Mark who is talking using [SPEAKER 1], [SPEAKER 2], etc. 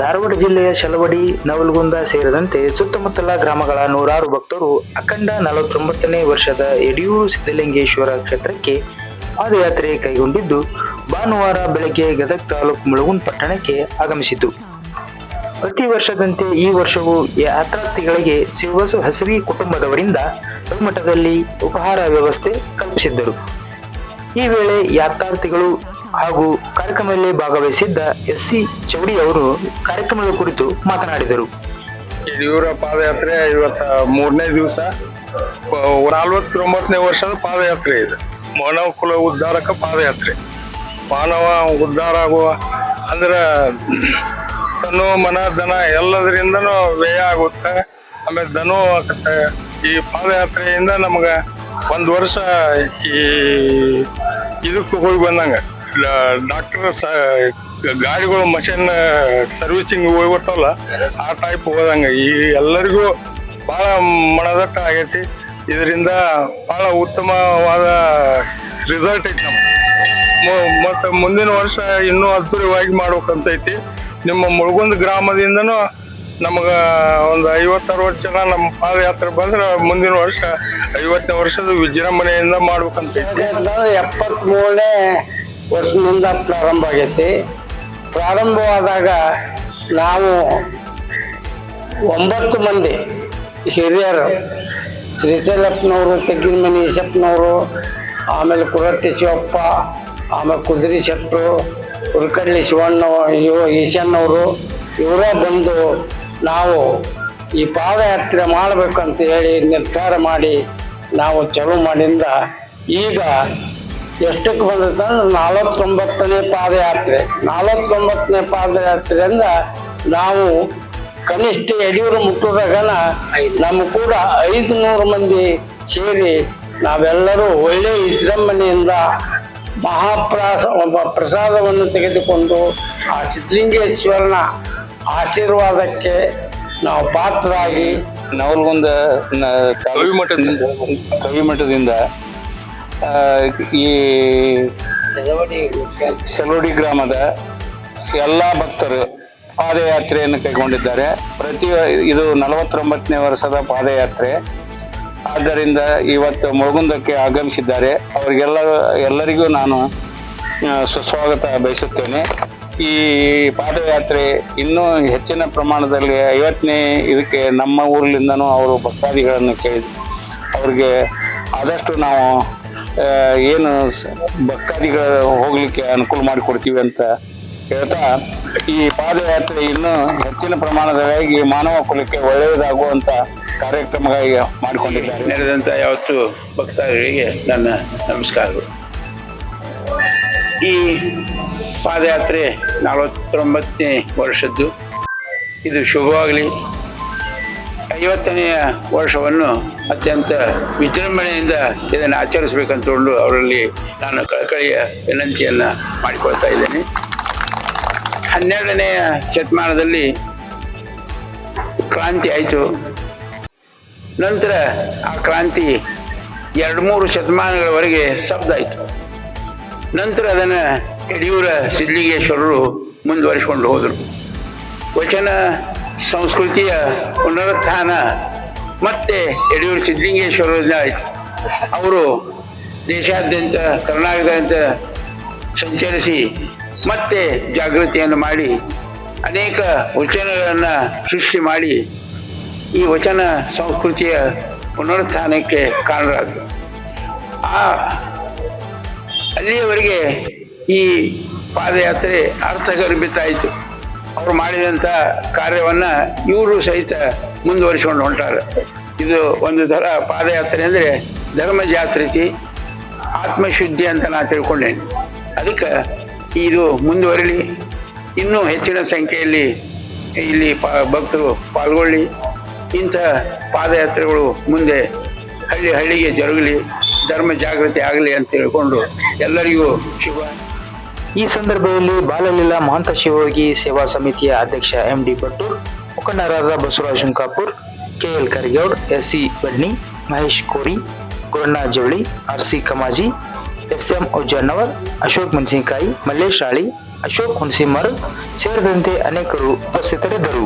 [SPEAKER 1] ಧಾರವಾಡ ಜಿಲ್ಲೆಯ ಶಲವಡಿ, ನವಲಗುಂದ ಸೇರಿದಂತೆ ಸುತ್ತಮುತ್ತಲ ಗ್ರಾಮಗಳ ನೂರಾರು ಭಕ್ತರು ಅಖಂಡ ನಲವತ್ತೊಂಬತ್ತನೇ ವರ್ಷದ ಯಡಿಯೂರು ಸಿದ್ದಲಿಂಗೇಶ್ವರ ಕ್ಷೇತ್ರಕ್ಕೆ ಪಾದಯಾತ್ರೆ ಕೈಗೊಂಡಿದ್ದು, ಭಾನುವಾರ ಬೆಳಗ್ಗೆ ಗದಗ ತಾಲೂಕು ಮುಳಗುಂದ್ ಪಟ್ಟಣಕ್ಕೆ ಆಗಮಿಸಿತು ಪ್ರತಿ ವರ್ಷದಂತೆ ಈ ವರ್ಷವೂ ಯಾತ್ರಾರ್ಥಿಗಳಿಗೆ ಶಿವಬಸು ಹಸಿರಿ ಕುಟುಂಬದವರಿಂದ ಮಠದಲ್ಲಿ ಉಪಹಾರ ವ್ಯವಸ್ಥೆ ಕಲ್ಪಿಸಿದ್ದರು. ಈ ವೇಳೆ ಯಾತ್ರಾರ್ಥಿಗಳು ಹಾಗೂ ಕಾರ್ಯಕ್ರಮದಲ್ಲಿ ಭಾಗವಹಿಸಿದ್ದ ಎಸ್ ಸಿ ಚೌಡಿ ಅವರು ಕಾರ್ಯಕ್ರಮದ ಕುರಿತು ಮಾತನಾಡಿದರು.
[SPEAKER 2] ಯಡಿಯೂರ ಪಾದಯಾತ್ರೆ ಇವತ್ತ ಮೂರನೇ ದಿವಸ. ನಲವತ್ತೊಂಬತ್ತನೇ ವರ್ಷದ ಪಾದಯಾತ್ರೆ ಇದು. ಮಾನವ ಕುಲ ಉದ್ಧಾರಕ ಪಾದಯಾತ್ರೆ. ಮಾನವ ಉದ್ಧಾರ ಆಗುವ, ಅಂದ್ರೆ ತನು ಮನ ದನ ಎಲ್ಲದರಿಂದನೂ ವ್ಯಯ ಆಗುತ್ತೆ. ಆಮೇಲೆ ದನೂ ಆಗುತ್ತೆ. ಈ ಪಾದಯಾತ್ರೆಯಿಂದ ನಮ್ಗೆ ಒಂದು ವರ್ಷ ಈ ಇದಕ್ಕೆ ಹೋಗಿ ಬಂದಂಗೆ. ಡಾಕ್ಟರ್ ಸ, ಗಾಡಿಗಳು ಮಷಿನ್ ಸರ್ವಿಸಿಂಗ್ ಹೋಗ್ಬಿಟ್ಟಲ್ಲ ಆ ಟೈಪ್ ಹೋದಂಗೆ. ಈ ಎಲ್ಲರಿಗೂ ಭಾಳ ಮನದಟ್ಟ ಆಗೈತಿ. ಇದರಿಂದ ಭಾಳ ಉತ್ತಮವಾದ ರಿಸಲ್ಟ್ ಐತಿ ನಮ್ಮ ಮತ್ತು ಮುಂದಿನ ವರ್ಷ ಇನ್ನೂ ಅದ್ದೂರಿಯಾಗಿ ಮಾಡ್ಬೇಕಂತೈತಿ. ನಿಮ್ಮ ಮುಳುಗುಂದ ಗ್ರಾಮದಿಂದನೂ ನಮಗೆ ಒಂದು ಐವತ್ತು ಅರವತ್ತು ಜನ ನಮ್ಮ ಪಾದಯಾತ್ರೆ ಬಂದ್ರೆ ಮುಂದಿನ ವರ್ಷ ಐವತ್ತನೇ ವರ್ಷದ ವಿಜೃಂಭಣೆಯಿಂದ ಮಾಡ್ಬೇಕಂತ
[SPEAKER 3] ಎಪ್ಪತ್ಮೂರನೇ ವರ್ಷದಿಂದ ಪ್ರಾರಂಭ ಆಗೈತಿ. ಪ್ರಾರಂಭವಾದಾಗ ನಾವು ಒಂಬತ್ತು ಮಂದಿ ಹಿರಿಯರು, ಶ್ರೀಶೈಲಪ್ಪನವರು, ತೆಗ್ಗಿನಮನಿ ಈಶಪ್ಪನವರು ಆಮೇಲೆ ಕುರಟ್ಟಿ ಶಿವಪ್ಪ, ಆಮೇಲೆ ಕುದುರೆ ಶೆಟ್ಟರು ಉರ್ಕಳ್ಳಿ ಶಿವಣ್ಣ, ಇವ ಈಶಣ್ಣವರು, ಇವರೇ ಬಂದು ನಾವು ಈ ಪಾದಯಾತ್ರೆ ಮಾಡಬೇಕಂತ ಹೇಳಿ ನಿರ್ಧಾರ ಮಾಡಿ ನಾವು ಚಲೋ ಮಾಡಿಂದ ಈಗ ಎಷ್ಟಕ್ಕೆ ಬಂದೈತೆ ನಾಲ್ಕೊಂಬತ್ತನೇ ನಲವತ್ತೊಂಬತ್ತನೇ ಪಾದಯಾತ್ರೆ ನಲವತ್ತೊಂಬತ್ತನೇ ಪಾದಯಾತ್ರೆಯಿಂದ ನಾವು ಕನಿಷ್ಠ ಯಡಿಯೂರು ಮುಟ್ಟುದಾಗನ ನಮ್ಮ ಕೂಡ ಐದು ನೂರು ಮಂದಿ ಸೇರಿ ನಾವೆಲ್ಲರೂ ಒಳ್ಳೆ ವಿಜೃಂಭಣೆಯಿಂದ ಮಹಾಪ್ರಾಸ ಒಬ್ಬ ಪ್ರಸಾದವನ್ನು ತೆಗೆದುಕೊಂಡು ಆ ಸಿದ್ಧಲಿಂಗೇಶ್ವರನ ಆಶೀರ್ವಾದಕ್ಕೆ ನಾವು ಪಾತ್ರರಾಗಿ
[SPEAKER 4] ನಾವು ನ-
[SPEAKER 2] ಕವಿಮಠದಿಂದ.
[SPEAKER 4] ಕವಿಮಠದಿಂದ ಈ ಸೆಲೋಡಿ ಗ್ರಾಮದ ಎಲ್ಲ ಭಕ್ತರು ಪಾದಯಾತ್ರೆಯನ್ನು ಕೈಗೊಂಡಿದ್ದಾರೆ. ಪ್ರತಿ ಇದು ನಲವತ್ತೊಂಬತ್ತನೇ ವರ್ಷದ ಪಾದಯಾತ್ರೆ. ಆದ್ದರಿಂದ ಇವತ್ತು ಮುಳುಗುಂದಕ್ಕೆ ಆಗಮಿಸಿದ್ದಾರೆ. ಅವರಿಗೆಲ್ಲ, ಎಲ್ಲರಿಗೂ ನಾನು ಸುಸ್ವಾಗತ ಬಯಸುತ್ತೇನೆ. ಈ ಪಾದಯಾತ್ರೆ ಇನ್ನೂ ಹೆಚ್ಚಿನ ಪ್ರಮಾಣದಲ್ಲಿ ಐವತ್ತನೇ ಇದಕ್ಕೆ ನಮ್ಮ ಊರಿನಿಂದನೂ ಅವರು ಭಕ್ತಾದಿಗಳನ್ನು ಕೇಳಿದ್ರು. ಅವ್ರಿಗೆ ಆದಷ್ಟು ನಾವು ಏನು ಭಕ್ತಾದಿಗಳು ಹೋಗ್ಲಿಕ್ಕೆ ಅನುಕೂಲ ಮಾಡಿಕೊಡ್ತೀವಿ ಅಂತ ಹೇಳ್ತಾ, ಈ ಪಾದಯಾತ್ರೆ ಇನ್ನೂ ಹೆಚ್ಚಿನ ಪ್ರಮಾಣದಲ್ಲಿ ಮಾನವ ಕುಲಕ್ಕೆ ಒಳ್ಳೆಯದಾಗುವಂತ ಕಾರ್ಯಕ್ರಮಗಳಿಗೆ ಮಾಡಿಕೊಂಡಿದ್ದಾರೆ.
[SPEAKER 5] ನೆರೆದಂಥ ಯಾವತ್ತು ಭಕ್ತಾದಿಗಳಿಗೆ ನನ್ನ ನಮಸ್ಕಾರಗಳು. ಈ ಪಾದಯಾತ್ರೆ ನಲವತ್ತೊಂಬತ್ತನೇ ವರ್ಷದ್ದು. ಇದು ಶುಭವಾಗಲಿ. ಐವತ್ತನೆಯ ವರ್ಷವನ್ನು ಅತ್ಯಂತ ವಿಜೃಂಭಣೆಯಿಂದ ಇದನ್ನು ಆಚರಿಸಬೇಕಂತಕೊಂಡು ಅವರಲ್ಲಿ ನಾನು ಕಳಕಳಿಯ ವಿನಂತಿಯನ್ನು ಮಾಡಿಕೊಳ್ತಾ ಇದ್ದೇನೆ. ಹನ್ನೆರಡನೆಯ ಶತಮಾನದಲ್ಲಿ ಕ್ರಾಂತಿ ಆಯಿತು. ನಂತರ ಆ ಕ್ರಾಂತಿ ಎರಡು ಮೂರು ಶತಮಾನಗಳವರೆಗೆ ಆಯಿತು ನಂತರ ಅದನ್ನು ಯಡಿಯೂರ ಸಿದ್ಧಲಿಂಗೇಶ್ವರರು ಮುಂದುವರಿಸಿಕೊಂಡು ಹೋದರು. ವಚನ ಸಂಸ್ಕೃತಿಯ ಪುನರುತ್ಥಾನ. ಮತ್ತೆ ಯಡಿಯೂರು ಸಿದ್ದಲಿಂಗೇಶ್ವರ ಅವರು ದೇಶಾದ್ಯಂತ, ಕರ್ನಾಟಕದಾದ್ಯಂತ ಸಂಚರಿಸಿ ಮತ್ತೆ ಜಾಗೃತಿಯನ್ನು ಮಾಡಿ, ಅನೇಕ ವಚನಗಳನ್ನು ಸೃಷ್ಟಿ ಮಾಡಿ, ಈ ವಚನ ಸಂಸ್ಕೃತಿಯ ಪುನರುತ್ಥಾನಕ್ಕೆ ಕಾರಣರಾದರು. ಆ ಅಲ್ಲಿಯವರೆಗೆ ಈ ಪಾದಯಾತ್ರೆ ಅರ್ಥಗರ್ಭಿತ ಆಯಿತು. ಅವರು ಮಾಡಿದಂಥ ಕಾರ್ಯವನ್ನು ಇವರು ಸಹಿತ ಮುಂದುವರಿಸಿಕೊಂಡು ಹೊಂಟಾರೆ ಇದು ಒಂದು ಥರ ಪಾದಯಾತ್ರೆ ಅಂದರೆ ಧರ್ಮ ಜಾತ್ರಿಕೆ ಆತ್ಮಶುದ್ಧಿ ಅಂತ ನಾನು ತಿಳ್ಕೊಂಡೇನೆ. ಅದಕ್ಕೆ ಇದು ಮುಂದುವರಿಲಿ, ಇನ್ನೂ ಹೆಚ್ಚಿನ ಸಂಖ್ಯೆಯಲ್ಲಿ ಇಲ್ಲಿ ಪಾ ಭಕ್ತರು ಪಾಲ್ಗೊಳ್ಳಿ. ಇಂಥ ಪಾದಯಾತ್ರೆಗಳು ಮುಂದೆ ಹಳ್ಳಿ ಹಳ್ಳಿಗೆ ಜರುಗಲಿ, ಧರ್ಮ ಜಾಗೃತಿ ಆಗಲಿ ಅಂತ ತಿಳ್ಕೊಂಡು ಎಲ್ಲರಿಗೂ ಶುಭ.
[SPEAKER 1] ಈ ಸಂದರ್ಭದಲ್ಲಿ ಬಾಲಲೀಲಾ ಮಹಂತ ಶಿವಯೋಗಿ ಸೇವಾ ಸಮಿತಿಯ ಅಧ್ಯಕ್ಷ ಎಂ ಡಿ ಭಟ್ಟೂರ್ ಮುಖಂಡರಾದ Basavaraj Shankapur, KL Karigoud S C Badni, Mahesh Kori, Guranna Javali, R C Kamaji S M Ujjannavar, Ashok Menasinakayi, Mallesh Rali, Ashok ಹುಣಸಿಮರ್ ಸೇರಿದಂತೆ ಅನೇಕರು ಉಪಸ್ಥಿತರಿದ್ದರು.